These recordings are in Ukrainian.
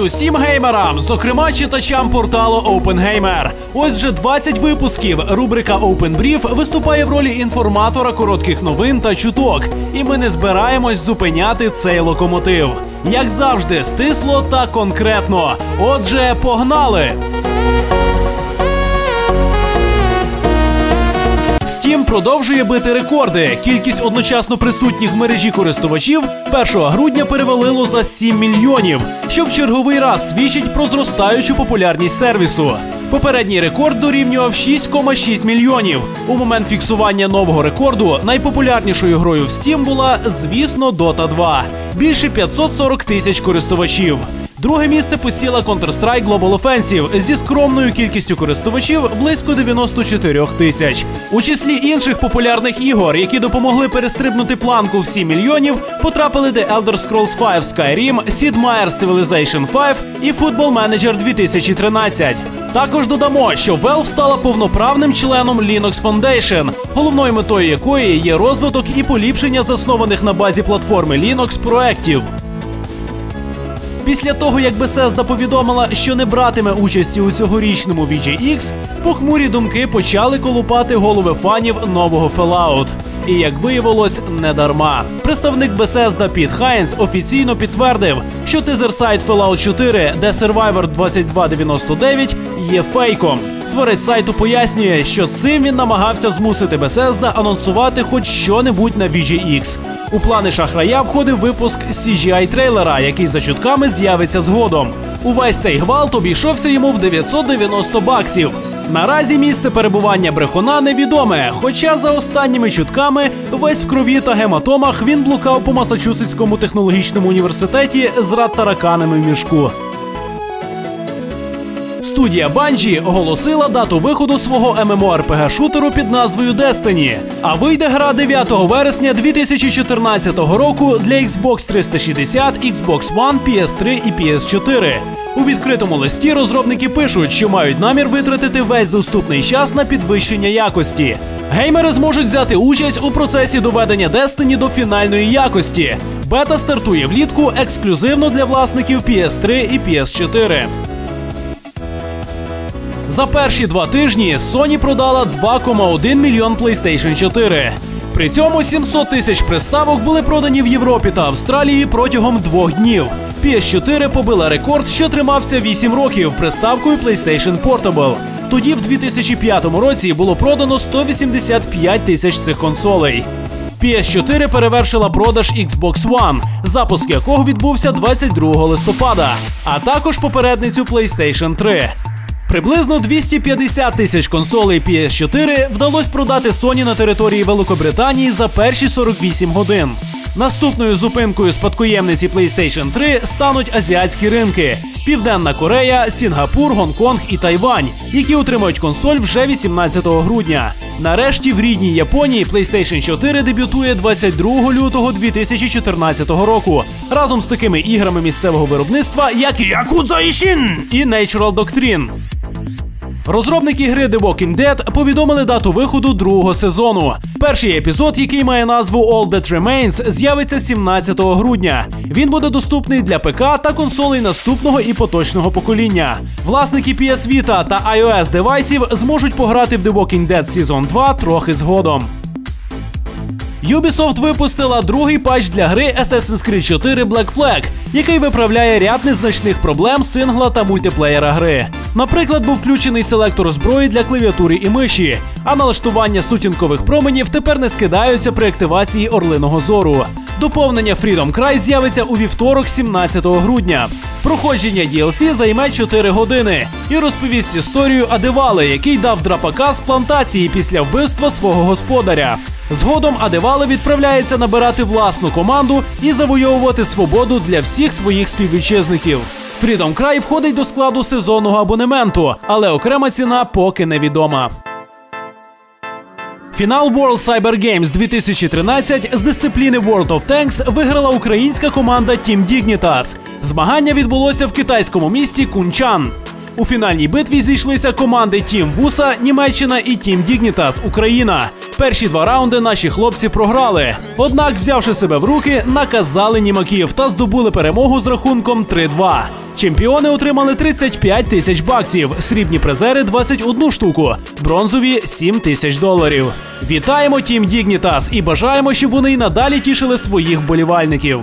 усім геймерам, зокрема читачам порталу OpenGamer. Ось вже 20 випусків. Рубрика Open Brief виступає в ролі інформатора коротких новин та чуток. І ми не збираємось зупиняти цей локомотив. Як завжди, стисло та конкретно. Отже, погнали! Steam продовжує бити рекорди. Кількість одночасно присутніх в мережі користувачів 1 грудня перевалило за 7 мільйонів, що в черговий раз свідчить про зростаючу популярність сервісу. Попередній рекорд дорівнював 6,6 мільйонів. У момент фіксування нового рекорду найпопулярнішою грою в Steam була, звісно, Dota 2. Більше 540 тисяч користувачів. Друге місце посіла Counter-Strike Global Offensive зі скромною кількістю користувачів близько 94 тисяч. У числі інших популярних ігор, які допомогли перестрибнути планку в 7 мільйонів, потрапили The Elder Scrolls 5 Skyrim, Sid Meier's Civilization 5 і Football Manager 2013. Також додамо, що Valve стала повноправним членом Linux Foundation, головною метою якої є розвиток і поліпшення заснованих на базі платформи Linux проєктів. Після того, як Bethesda повідомила, що не братиме участі у цьогорічному VGX, похмурі думки почали колупати голови фанів нового Fallout. І як виявилось, не дарма. Представник Bethesda Піт Хайнс офіційно підтвердив, що тизер сайт Fallout 4, де Survivor 2299 є фейком. Творець сайту пояснює, що цим він намагався змусити Bethesda анонсувати хоч що-небудь на VGX. У плани шахрая входив випуск cgi трейлера, який за чутками з'явиться згодом. Увесь цей гвалт обійшовся йому в 990 баксів. Наразі місце перебування брехуна невідоме, хоча за останніми чутками весь в крові та гематомах він блукав по Масачусетському технологічному університеті з рад-тараканами в мішку. Студія Bungie оголосила дату виходу свого MMORPG шутеру під назвою Destiny. А вийде гра 9 вересня 2014 року для Xbox 360, Xbox One, PS3 і PS4. У відкритому листі розробники пишуть, що мають намір витратити весь доступний час на підвищення якості. Геймери зможуть взяти участь у процесі доведення Destiny до фінальної якості. Бета стартує влітку ексклюзивно для власників PS3 і PS4. За перші два тижні Sony продала 2,1 мільйон PlayStation 4. При цьому 700 тисяч приставок були продані в Європі та Австралії протягом двох днів. PS4 побила рекорд, що тримався 8 років приставкою PlayStation Portable. Тоді, в 2005 році, було продано 185 тисяч цих консолей. PS4 перевершила продаж Xbox One, запуск якого відбувся 22 листопада, а також попередницю PlayStation 3. Приблизно 250 тисяч консолей PS4 вдалося продати Sony на території Великобританії за перші 48 годин. Наступною зупинкою спадкоємниці PlayStation 3 стануть азіатські ринки: Південна Корея, Сінгапур, Гонконг і Тайвань, які отримають консоль вже 18 грудня. Нарешті в рідній Японії PlayStation 4 дебютує 22 лютого 2014 року разом з такими іграми місцевого виробництва, як Yakuza Ishin і Natural Doctrine. Розробники гри The Walking Dead повідомили дату виходу другого сезону. Перший епізод, який має назву All That Remains, з'явиться 17 грудня. Він буде доступний для ПК та консолей наступного і поточного покоління. Власники PS Vita та iOS девайсів зможуть пограти в The Walking Dead Season 2 трохи згодом. Ubisoft випустила другий патч для гри Assassin's Creed 4 Black Flag, який виправляє ряд незначних проблем сингла та мультиплеєра гри. Наприклад, був включений селектор зброї для клавіатури і миші, а налаштування сутінкових променів тепер не скидаються при активації орлиного зору. Доповнення Freedom Cry з'явиться у вівторок, 17 грудня. Проходження DLC займе 4 години і розповість історію Адевали, який дав драпака з плантації після вбивства свого господаря. Згодом Адевале відправляється набирати власну команду і завойовувати свободу для всіх своїх співвітчизників. Freedom Cry входить до складу сезонного абонементу, але окрема ціна поки невідома. Фінал World Cyber Games 2013 з дисципліни World of Tanks виграла українська команда Team Dignitas. Змагання відбулося в китайському місті Кунчан. У фінальній битві зійшлися команди Team Вуса, Німеччина і Team Dignitas Україна. Перші два раунди наші хлопці програли. Однак, взявши себе в руки, наказали німаків та здобули перемогу з рахунком 3-2. Чемпіони отримали 35 тисяч баксів, срібні призери 21 штуку, бронзові 7 тисяч доларів. Вітаємо Тім Дігнітас і бажаємо, щоб вони й надалі тішили своїх вболівальників.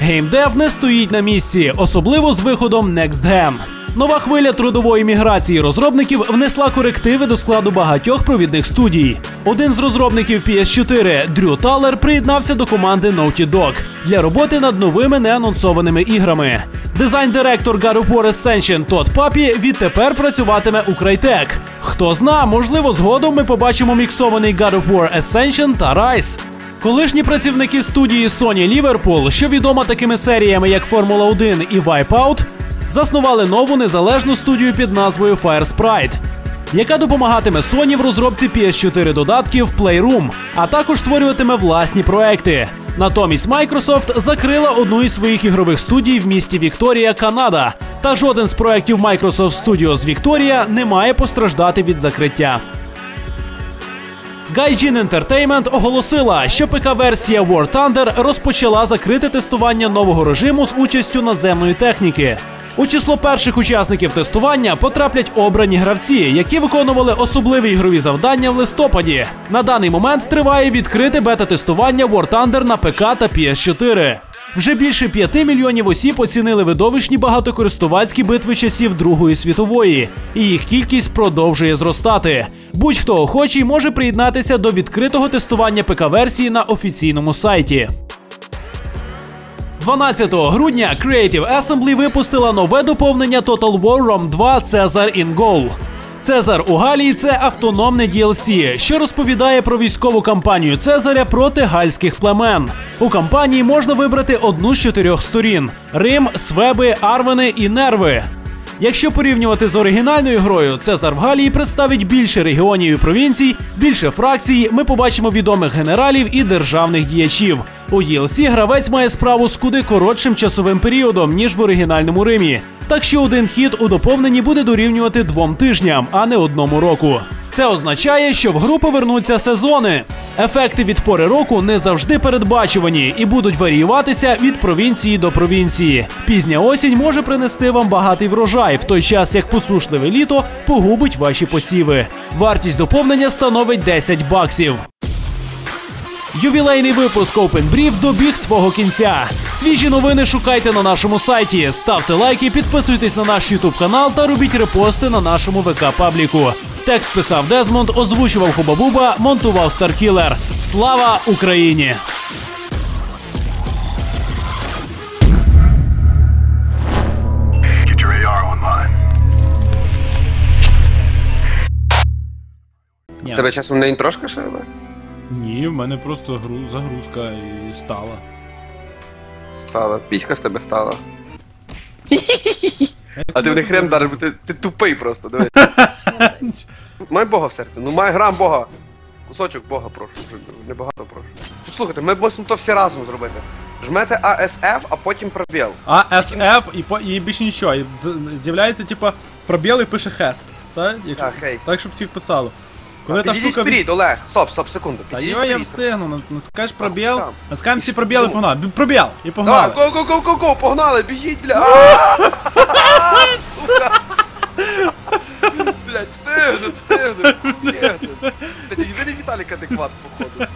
Геймдев не стоїть на місці, особливо з виходом Next Gen. Нова хвиля трудової міграції розробників внесла корективи до складу багатьох провідних студій. Один з розробників PS4, Дрю Талер, приєднався до команди Naughty Dog для роботи над новими неанонсованими іграми. Дизайн-директор God of War Тодд Папі відтепер працюватиме у Crytek. Хто зна, можливо, згодом ми побачимо міксований God of та Rise. Колишні працівники студії Sony Liverpool, що відома такими серіями як Формула 1 і Wipeout, заснували нову незалежну студію під назвою Firesprite, яка допомагатиме Sony в розробці PS4 додатків Playroom, а також створюватиме власні проекти. Натомість Microsoft закрила одну із своїх ігрових студій в місті Вікторія, Канада. Та жоден з проєктів Microsoft Studios Victoria не має постраждати від закриття. Gaijin Entertainment оголосила, що ПК-версія War Thunder розпочала закрите тестування нового режиму з участю наземної техніки. У число перших учасників тестування потраплять обрані гравці, які виконували особливі ігрові завдання в листопаді. На даний момент триває відкрите бета-тестування War Thunder на ПК та PS4. Вже більше 5 мільйонів осіб оцінили видовищні багатокористувацькі битви часів Другої світової, і їх кількість продовжує зростати. Будь-хто охочий може приєднатися до відкритого тестування ПК-версії на офіційному сайті. 12 грудня Creative Assembly випустила нове доповнення Total War Rome 2 Caesar in Gaul. Цезар у Галії це автономне DLC, що розповідає про військову кампанію Цезаря проти гальських племен. У кампанії можна вибрати одну з чотирьох сторін: Рим, Свеби, Арвени і Нерви. Якщо порівнювати з оригінальною грою, Цезар в Галії представить більше регіонів і провінцій, більше фракцій. Ми побачимо відомих генералів і державних діячів. У DLC гравець має справу з куди коротшим часовим періодом, ніж в оригінальному Римі. Так що один хід у доповненні буде дорівнювати двом тижням, а не одному року. Це означає, що в гру повернуться сезони. Ефекти від пори року не завжди передбачувані і будуть варіюватися від провінції до провінції. Пізня осінь може принести вам багатий врожай, в той час як посушливе літо погубить ваші посіви. Вартість доповнення становить 10 баксів. Ювілейний випуск Open Brief добіг свого кінця. Свіжі новини шукайте на нашому сайті. Ставте лайки, підписуйтесь на наш YouTube канал та робіть репости на нашому ВК пабліку. Текст писав Дезмонд, озвучував Хубабуба, монтував Старкілер. Слава Україні! В тебе часом не інтрошка ще? але? Ні, в мене просто гру, загрузка і стала. Стала. Піська в тебе стала. А ти в них хрен бо ти, ти тупий просто, дивись. Май Бога в серці, ну май грам Бога. Кусочок Бога прошу, небагато прошу. Послухайте, ми мусимо то всі разом зробити. Жмете ASF, а потім пробіл. А SF і, по, і більше нічого. І з- з'являється, типа, пробіл і пише хест. Так, Якщо, Так, хест. так щоб всіх писало. Коли та Підійдіть штука. вперед, Олег. Стоп, стоп, секунду. Та Підійдіть йо, я вперед. встигну, ну, натискаєш пробіл, там. натискаємо всі І пробіли, що? погнали. Бі- Пробіл! І Давай, погнали. го, го, го, го, го, погнали, біжіть, бля. Сука. Блять, встигну, встигну, встигну. Блять, єдиний Віталік адекват, походу.